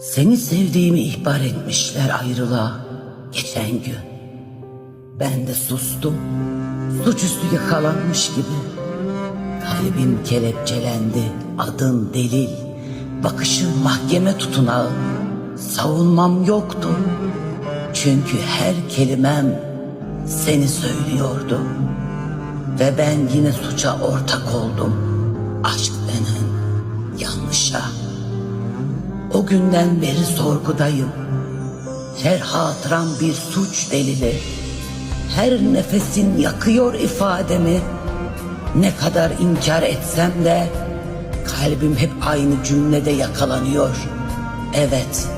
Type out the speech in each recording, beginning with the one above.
Seni sevdiğimi ihbar etmişler ayrılığa geçen gün. Ben de sustum. Suçüstü yakalanmış gibi. Kalbim kelepçelendi, adın delil. Bakışın mahkeme tutunağı. Savunmam yoktu. Çünkü her kelimem seni söylüyordu. Ve ben yine suça ortak oldum. Aşk denen. O günden beri sorgudayım. Her hatıram bir suç delili. Her nefesin yakıyor ifademi. Ne kadar inkar etsem de kalbim hep aynı cümlede yakalanıyor. Evet,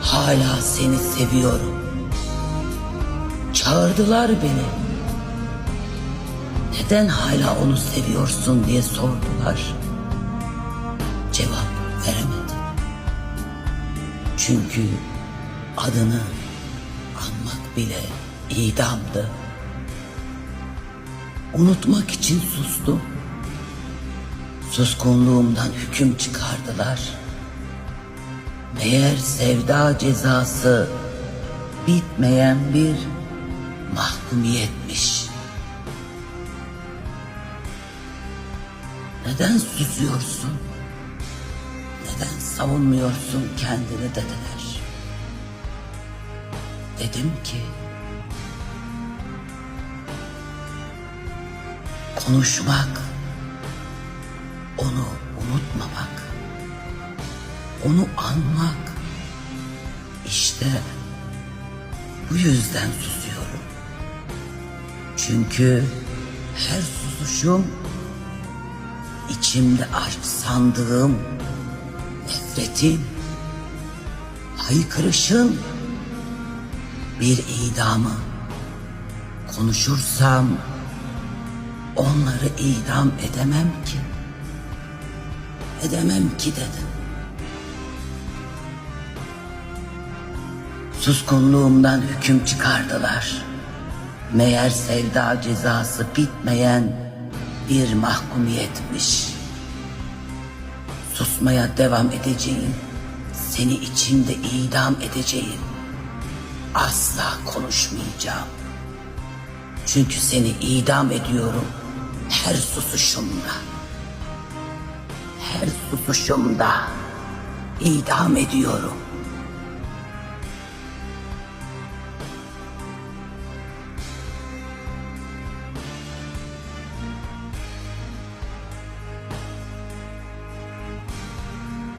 hala seni seviyorum. Çağırdılar beni. Neden hala onu seviyorsun diye sordular. Çünkü adını anmak bile idamdı. Unutmak için sustum. Suskunluğumdan hüküm çıkardılar. Meğer sevda cezası bitmeyen bir mahkumiyetmiş. Neden susuyorsun? Neden savunmuyorsun kendini dediler. Dedim ki konuşmak, onu unutmamak, onu anmak. İşte bu yüzden susuyorum. Çünkü her susuşum içimde aşk sandığım nefretin, haykırışın bir idamı. Konuşursam onları idam edemem ki. Edemem ki dedim. Suskunluğumdan hüküm çıkardılar. Meğer sevda cezası bitmeyen bir mahkumiyetmiş. Susmaya devam edeceğim. Seni içimde idam edeceğim. Asla konuşmayacağım. Çünkü seni idam ediyorum her susuşumda. Her susuşumda idam ediyorum.